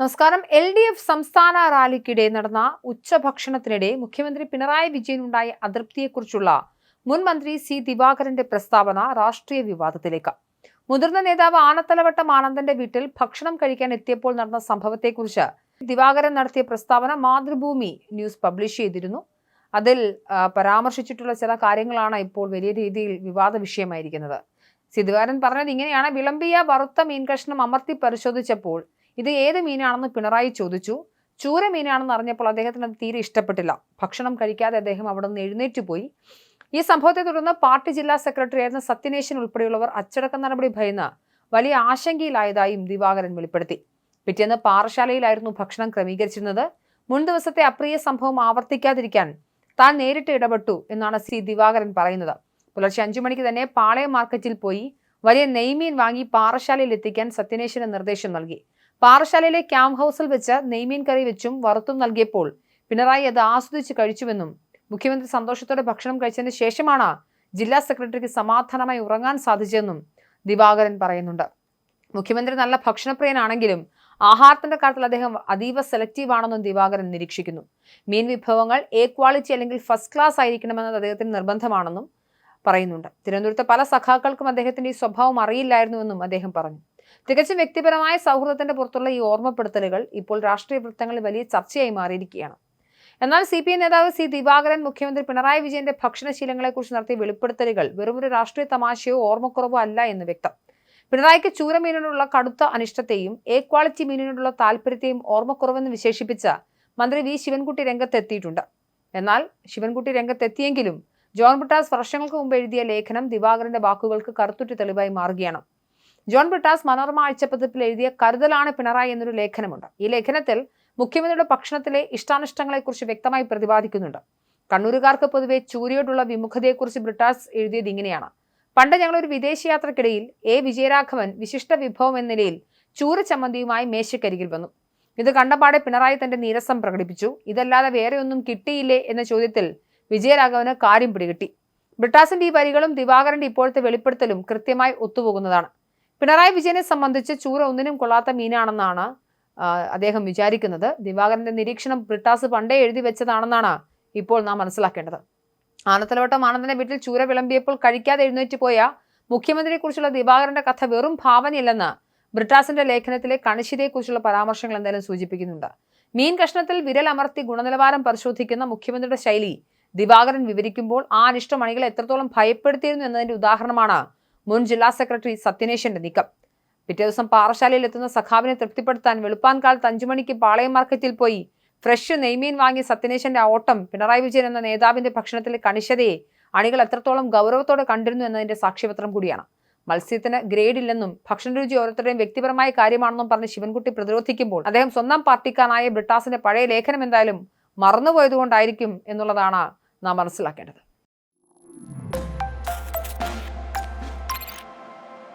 നമസ്കാരം. L D F സംസ്ഥാന റാലിക്കിടെ നടന്ന ഉച്ചഭക്ഷണത്തിനിടെ മുഖ്യമന്ത്രി പിണറായി വിജയനുണ്ടായ അതൃപ്തിയെക്കുറിച്ചുള്ള മുൻ മന്ത്രി സി ദിവാകരന്റെ പ്രസ്താവന രാഷ്ട്രീയ വിവാദത്തിലേക്ക്. മുതിർന്ന നേതാവ് ആനത്തലവട്ടം ആനന്ദന്റെ വീട്ടിൽ ഭക്ഷണം കഴിക്കാൻ എത്തിയപ്പോൾ നടന്ന സംഭവത്തെക്കുറിച്ച് ദിവാകരൻ നടത്തിയ പ്രസ്താവന മാതൃഭൂമി ന്യൂസ് പബ്ലിഷ് ചെയ്തിരുന്നു. അതിൽ പരാമർശിച്ചിട്ടുള്ള ചില കാര്യങ്ങളാണ് ഇപ്പോൾ വലിയ രീതിയിൽ വിവാദ വിഷയമായിരിക്കുന്നത്. സി ദിവാകരൻ പറഞ്ഞത് ഇങ്ങനെയാണ്. വിളമ്പിയ വറുത്ത മീൻ കഷ്ണം അമർത്തി പരിശോധിച്ചപ്പോൾ ഇത് ഏത് മീനാണെന്ന് പിണറായി ചോദിച്ചു. ചൂര മീനാണെന്ന് അറിഞ്ഞപ്പോൾ അദ്ദേഹത്തിന് അത് തീരെ ഇഷ്ടപ്പെട്ടില്ല. ഭക്ഷണം കഴിക്കാതെ അദ്ദേഹം അവിടെ നിന്ന് എഴുന്നേറ്റ് പോയി. ഈ സംഭവത്തെ തുടർന്ന് പാർട്ടി ജില്ലാ സെക്രട്ടറി ആയിരുന്ന സത്യനേശൻ ഉൾപ്പെടെയുള്ളവർ അച്ചടക്ക നടപടി ഭയന്ന് വലിയ ആശങ്കയിലായതായും ദിവാകരൻ വെളിപ്പെടുത്തി. പിറ്റേന്ന് പാറശാലയിലായിരുന്നു ഭക്ഷണം ക്രമീകരിച്ചിരുന്നത്. മുൻ ദിവസത്തെ അപ്രിയ സംഭവം ആവർത്തിക്കാതിരിക്കാൻ താൻ നേരിട്ട് ഇടപെട്ടു എന്നാണ് സി ദിവാകരൻ പറയുന്നത്. പുലർച്ചെ അഞ്ചു മണിക്ക് തന്നെ പാളയ മാർക്കറ്റിൽ പോയി വലിയ നെയ്മീൻ വാങ്ങി പാറശാലയിൽ എത്തിക്കാൻ സത്യനേശന് നിർദ്ദേശം നൽകി. പാറശാലയിലെ ക്യാമ്പ് ഹൗസിൽ വെച്ച് നെയ്മീൻ കറി വെച്ചും വറുത്തും നൽകിയപ്പോൾ പിണറായി അത് ആസ്വദിച്ച് കഴിച്ചുവെന്നും മുഖ്യമന്ത്രി സന്തോഷത്തോടെ ഭക്ഷണം കഴിച്ചതിന് ശേഷമാണ് ജില്ലാ സെക്രട്ടറിക്ക് സമാധാനമായി ഉറങ്ങാൻ സാധിച്ചതെന്നും ദിവാകരൻ പറയുന്നുണ്ട്. മുഖ്യമന്ത്രി നല്ല ഭക്ഷണപ്രിയനാണെങ്കിലും ആഹാരത്തിന്റെ കാര്യത്തിൽ അദ്ദേഹം അതീവ സെലക്റ്റീവ് ആണെന്നും ദിവാകരൻ നിരീക്ഷിക്കുന്നു. മീൻ വിഭവങ്ങൾ എ ക്വാളിറ്റി അല്ലെങ്കിൽ ഫസ്റ്റ് ക്ലാസ് ആയിരിക്കണമെന്നത് അദ്ദേഹത്തിന് നിർബന്ധമാണെന്നും പറയുന്നുണ്ട്. തിരുവനന്തപുരത്തെ പല സഖാക്കൾക്കും അദ്ദേഹത്തിന്റെ ഈ സ്വഭാവം അറിയില്ലായിരുന്നുവെന്നും അദ്ദേഹം പറഞ്ഞു. തികച്ചും വ്യക്തിപരമായ സൗഹൃദത്തിന്റെ പുറത്തുള്ള ഈ ഓർമ്മപ്പെടുത്തലുകൾ ഇപ്പോൾ രാഷ്ട്രീയ വൃത്തങ്ങളിൽ വലിയ ചർച്ചയായി മാറിയിരിക്കുകയാണ്. എന്നാൽ സി പി എം നേതാവ് സി ദിവാകരൻ മുഖ്യമന്ത്രി പിണറായി വിജയന്റെ ഭക്ഷണശീലങ്ങളെക്കുറിച്ച് നടത്തിയ വെളിപ്പെടുത്തലുകൾ വെറുമൊരു രാഷ്ട്രീയ തമാശയോ ഓർമ്മക്കുറവോ അല്ല എന്ന് വ്യക്തം. പിണറായിക്ക് ചൂരമീനിനോടുള്ള കടുത്ത അനിഷ്ടത്തെയും എ ക്വാളിറ്റി മീനിനോടുള്ള താല്പര്യത്തെയും ഓർമ്മക്കുറവെന്ന് വിശേഷിപ്പിച്ച മന്ത്രി വി ശിവൻകുട്ടി രംഗത്തെത്തിയിട്ടുണ്ട്. എന്നാൽ ശിവൻകുട്ടി രംഗത്തെത്തിയെങ്കിലും ജോൺ ബ്രിട്ടാസ് വർഷങ്ങൾക്ക് മുമ്പ് എഴുതിയ ലേഖനം ദിവാകരന്റെ വാക്കുകൾക്ക് കറുത്തുറ്റി തെളിവായി മാറുകയാണ്. ജോൺ ബ്രിട്ടാസ് മനോരമ ആഴ്ചപ്പതിപ്പിൽ എഴുതിയ കരുതലാണ് പിണറായി എന്നൊരു ലേഖനമുണ്ട്. ഈ ലേഖനത്തിൽ മുഖ്യമന്ത്രിയുടെ ഭക്ഷണത്തിലെ ഇഷ്ടാനിഷ്ടങ്ങളെക്കുറിച്ച് വ്യക്തമായി പ്രതിപാദിക്കുന്നുണ്ട്. കണ്ണൂരുകാർക്ക് പൊതുവെ ചൂരിയോടുള്ള വിമുഖതയെക്കുറിച്ച് ബ്രിട്ടാസ് എഴുതിയത് ഇങ്ങനെയാണ്. പണ്ട് ഞങ്ങൾ ഒരു വിദേശയാത്രക്കിടയിൽ എ. വിജയരാഘവൻ വിശിഷ്ട വിഭവം എന്ന നിലയിൽ ചൂര ചമ്മന്തിയുമായി മേശക്കരികിൽ വന്നു. ഇത് കണ്ടപാടെ പിണറായി തന്റെ നീരസം പ്രകടിപ്പിച്ചു. ഇതല്ലാതെ വേറെ ഒന്നും കിട്ടിയില്ലേ എന്ന ചോദ്യത്തിൽ വിജയരാഘവന് കാര്യം പിടികിട്ടി. ബ്രിട്ടാസിന്റെ ഈ വരികളും ദിവാകരന്റെ ഇപ്പോഴത്തെ വെളിപ്പെടുത്തലും കൃത്യമായി ഒത്തുപോകുന്നതാണ്. പിണറായി വിജയനെ സംബന്ധിച്ച് ചൂര ഒന്നിനും കൊള്ളാത്ത മീനാണെന്നാണ് അദ്ദേഹം വിചാരിക്കുന്നത്. ദിവാകരന്റെ നിരീക്ഷണം ബ്രിട്ടാസ് പണ്ടേ എഴുതി വെച്ചതാണെന്നാണ് ഇപ്പോൾ നാം മനസ്സിലാക്കേണ്ടത്. ആനത്തലവട്ടം ആനന്ദന്റെ വീട്ടിൽ ചൂര വിളമ്പിയപ്പോൾ കഴിക്കാതെ എഴുന്നേറ്റ് പോയ മുഖ്യമന്ത്രിയെക്കുറിച്ചുള്ള ദിവാകരന്റെ കഥ വെറും ഭാവനയല്ലെന്ന് ബ്രിട്ടാസിന്റെ ലേഖനത്തിലെ കണിശിതയെക്കുറിച്ചുള്ള പരാമർശങ്ങൾ എന്തായാലും സൂചിപ്പിക്കുന്നുണ്ട്. മീൻ കഷ്ണത്തിൽ വിരൽ അമർത്തി ഗുണനിലവാരം പരിശോധിക്കുന്ന മുഖ്യമന്ത്രിയുടെ ശൈലി ദിവാകരൻ വിവരിക്കുമ്പോൾ ആ അനിഷ്ടമണികളെ എത്രത്തോളം ഭയപ്പെടുത്തിയിരുന്നു എന്നതിന്റെ ഉദാഹരണമാണ് മുൻ ജില്ലാ സെക്രട്ടറി സത്യനേശന്റെ നീക്കം. പിറ്റേ ദിവസം പാറശാലയിൽ എത്തുന്ന സഖാവിനെ തൃപ്തിപ്പെടുത്താൻ വെളുപ്പാൻ കാലത്ത് അഞ്ചു മണിക്ക് പാളയം മാർക്കറ്റിൽ പോയി ഫ്രഷ് നെയ്മീൻ വാങ്ങിയ സത്യനേശന്റെ ഓട്ടം പിണറായി വിജയൻ എന്ന നേതാവിന്റെ ഭക്ഷണത്തിലെ കണിശതയെ അണികൾ എത്രത്തോളം ഗൗരവത്തോടെ കണ്ടിരുന്നു എന്നതിന്റെ സാക്ഷ്യപത്രം കൂടിയാണ്. മത്സ്യത്തിന് ഗ്രേഡ് ഇല്ലെന്നും ഭക്ഷണരുചി ഓരോരുത്തരുടെയും വ്യക്തിപരമായ കാര്യമാണെന്നും പറഞ്ഞ് ശിവൻകുട്ടി പ്രതിരോധിക്കുമ്പോൾ അദ്ദേഹം സ്വന്തം പാർട്ടിക്കാനായ ബ്രിട്ടാസിന്റെ പഴയ ലേഖനം എന്തായാലും മറന്നുപോയതുകൊണ്ടായിരിക്കും എന്നുള്ളതാണ് നാം മനസ്സിലാക്കേണ്ടത്.